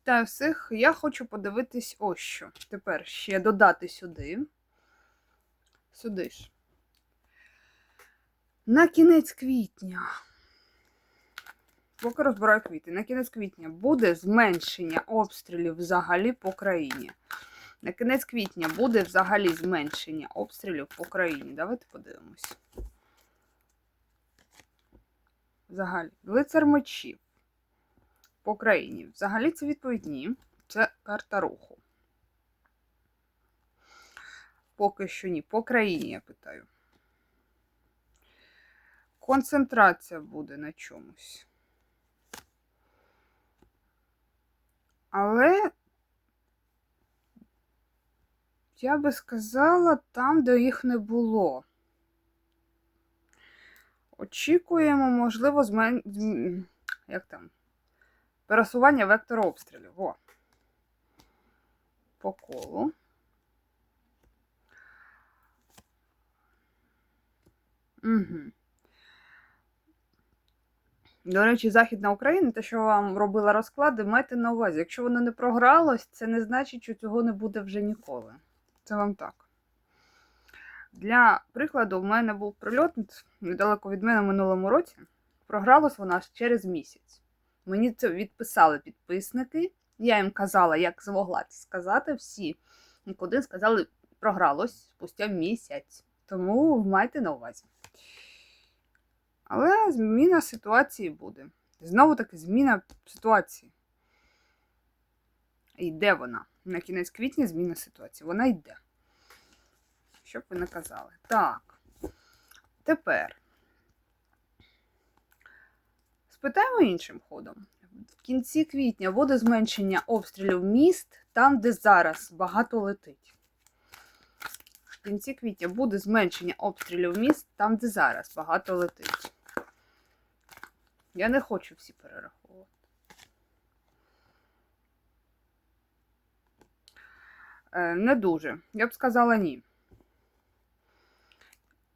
Вітаю всіх. Я хочу подивитись ось що. Тепер ще додати сюди. Сюди ж. На кінець квітня. Поки розбираю квіти. На кінець квітня буде зменшення обстрілів взагалі по країні. На кінець квітня буде взагалі зменшення обстрілів по країні. Давайте подивимось. Взагалі. Лицар мечів по країні. Взагалі це відповідь ні. Це карта руху. Поки що ні. По країні я питаю. Концентрація буде на чомусь. Але я би сказала там, де їх не було. Очікуємо, можливо, змен... зм- як там? Пересування вектору обстрілів. О. По колу. Угу. До речі, Західна Україна, те, що вам робила розклади, майте на увазі. Якщо воно не програлось, це не значить, що цього не буде вже ніколи. Це вам так. Для прикладу, в мене був прильот недалеко від мене в минулому році. Програлось воно аж через місяць. Мені це відписали підписники. Я їм казала, як змогла це сказати. Всі куди сказали, програлось спустя місяць. Тому майте на увазі. Але зміна ситуації буде. Знову таки, зміна ситуації. Йде вона. На кінець квітня зміна ситуації. Вона йде. Щоб ви не казали. Так. Тепер. Спитаємо іншим ходом. В кінці квітня буде зменшення обстрілів міст там, де зараз багато летить. В кінці квітня буде зменшення обстрілів міст там, де зараз багато летить. Я не хочу всі перераховувати. Е, не дуже. Я б сказала ні.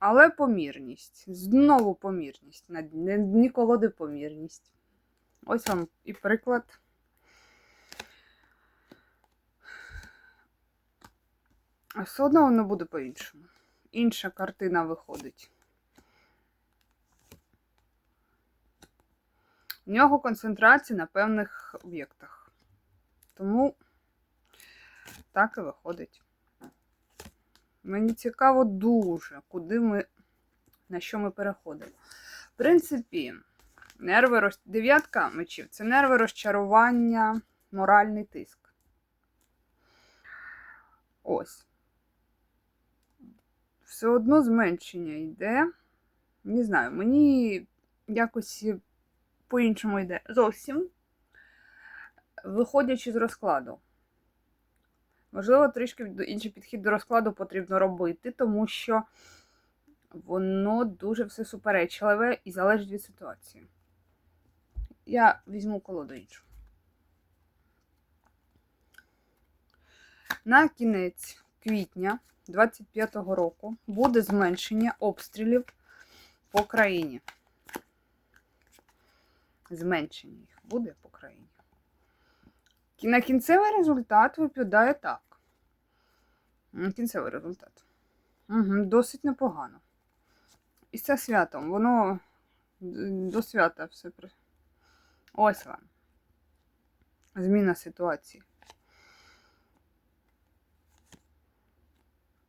Але помірність. Знову помірність. На дні колоди помірність. Ось вам і приклад. А все одно воно буде по-іншому. Інша картина виходить. В нього концентрація на певних об'єктах. Тому так і виходить. Мені цікаво дуже, куди ми, на що ми переходимо. В принципі, нерви роз... дев'ятка мечів це нерви розчарування, моральний тиск. Ось. Все одно зменшення йде. Не знаю, мені якось по-іншому йде. Зовсім. Виходячи з розкладу. Можливо, трішки інший підхід до розкладу потрібно робити, тому що воно дуже все суперечливе і залежить від ситуації. Я візьму колоду іншу. На кінець квітня 25-го року буде зменшення обстрілів по країні. Зменшення їх буде по країні. На кінцевий результат випадає так. Кінцевий результат. Угу, Досить непогано. І це святом. Воно до свята все. Ось вам. Зміна ситуації.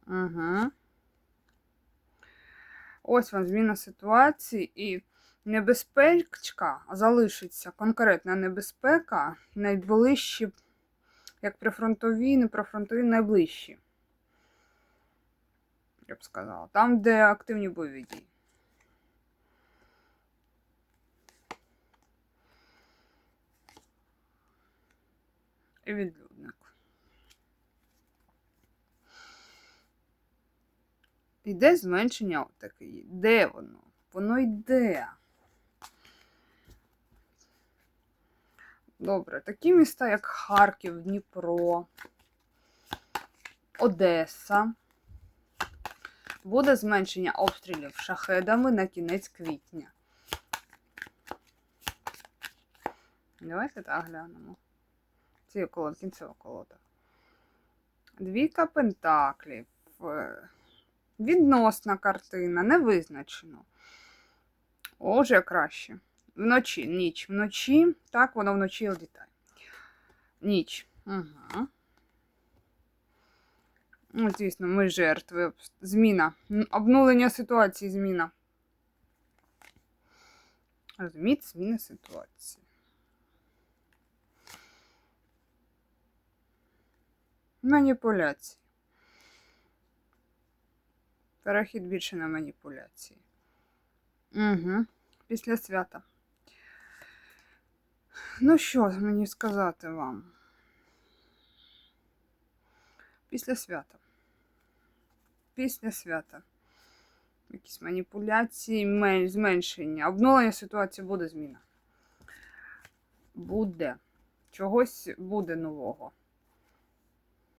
Угу. Ось вам зміна ситуації і небезпечка залишиться конкретна небезпека найближчі, як прифронтові, не прифронтові, найближчі. Я б сказала. Там, де активні бойові дії. І відлюдник. Іде зменшення таке. Де воно? Воно йде. Добре, такі міста, як Харків, Дніпро, Одеса. Буде зменшення обстрілів шахедами на кінець квітня. Давайте так глянемо. Цієї колоди, кінцева колода. Двійка пентаклів. Відносна картина, невизначено. О, вже краще. Вночі, ніч. Вночі, так, воно вночі літає. Ніч. Угу. Ну, звісно, ми жертви. Зміна. Обнулення ситуації, зміна. Розумієте, зміна ситуації. Маніпуляції. Перехід більше на маніпуляції. Угу. Після свята. Ну що мені сказати вам? Після свята. Після свята. Якісь маніпуляції, зменшення. Обновлення ситуації буде зміна. Буде. Чогось буде нового.